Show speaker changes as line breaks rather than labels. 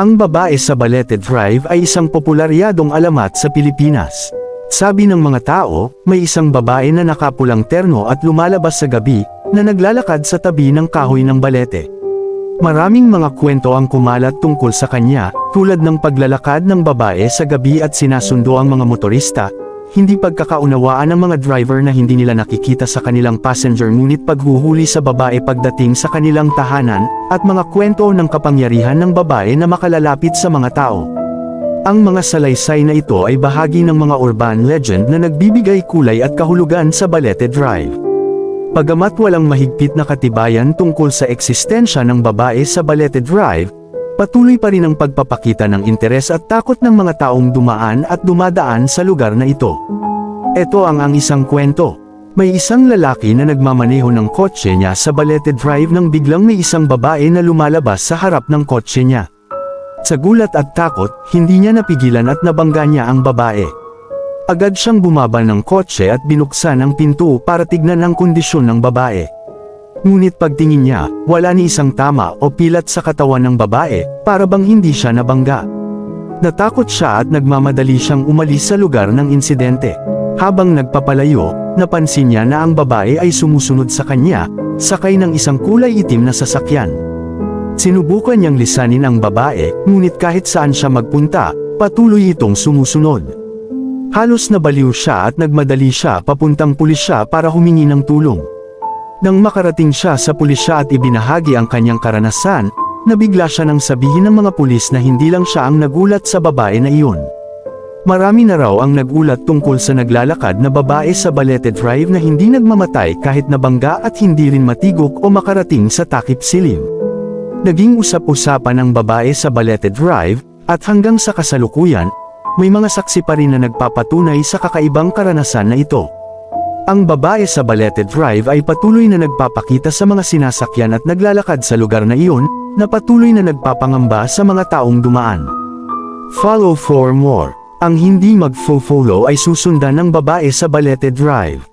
Ang babae sa Balete Drive ay isang popularyadong alamat sa Pilipinas. Sabi ng mga tao, may isang babae na nakapulang terno at lumalabas sa gabi, na naglalakad sa tabi ng kahoy ng balete. Maraming mga kwento ang kumalat tungkol sa kanya, tulad ng paglalakad ng babae sa gabi at sinasundo ang mga motorista, hindi pagkakaunawaan ng mga driver na hindi nila nakikita sa kanilang passenger ngunit paghuhuli sa babae pagdating sa kanilang tahanan, at mga kwento ng kapangyarihan ng babae na makalalapit sa mga tao. Ang mga salaysay na ito ay bahagi ng mga urban legend na nagbibigay kulay at kahulugan sa Balete Drive. Pagamat walang mahigpit na katibayan tungkol sa eksistensya ng babae sa Balete Drive, patuloy pa rin ang pagpapakita ng interes at takot ng mga taong dumaan at dumadaan sa lugar na ito. Ito ang ang isang kwento. May isang lalaki na nagmamaneho ng kotse niya sa Balete Drive nang biglang may isang babae na lumalabas sa harap ng kotse niya. Sa gulat at takot, hindi niya napigilan at nabangga niya ang babae. Agad siyang bumaba ng kotse at binuksan ang pinto para tignan ang kondisyon ng babae. Ngunit pagtingin niya, wala ni isang tama o pilat sa katawan ng babae, para bang hindi siya nabangga. Natakot siya at nagmamadali siyang umalis sa lugar ng insidente. Habang nagpapalayo, napansin niya na ang babae ay sumusunod sa kanya, sakay ng isang kulay itim na sasakyan. Sinubukan niyang lisanin ang babae, ngunit kahit saan siya magpunta, patuloy itong sumusunod. Halos nabaliw siya at nagmadali siya papuntang pulisya para humingi ng tulong. Nang makarating siya sa pulisya at ibinahagi ang kanyang karanasan, nabigla siya nang sabihin ng mga pulis na hindi lang siya ang nagulat sa babae na iyon. Marami na raw ang nagulat tungkol sa naglalakad na babae sa Balete Drive na hindi nagmamatay kahit nabangga at hindi rin matigok o makarating sa takip silim. Naging usap-usapan ang babae sa Balete Drive, at hanggang sa kasalukuyan, may mga saksi pa rin na nagpapatunay sa kakaibang karanasan na ito. Ang babae sa Balete Drive ay patuloy na nagpapakita sa mga sinasakyan at naglalakad sa lugar na iyon, na patuloy na nagpapangamba sa mga taong dumaan. Follow for more. Ang hindi mag-follow ay susundan ng babae sa Balete Drive.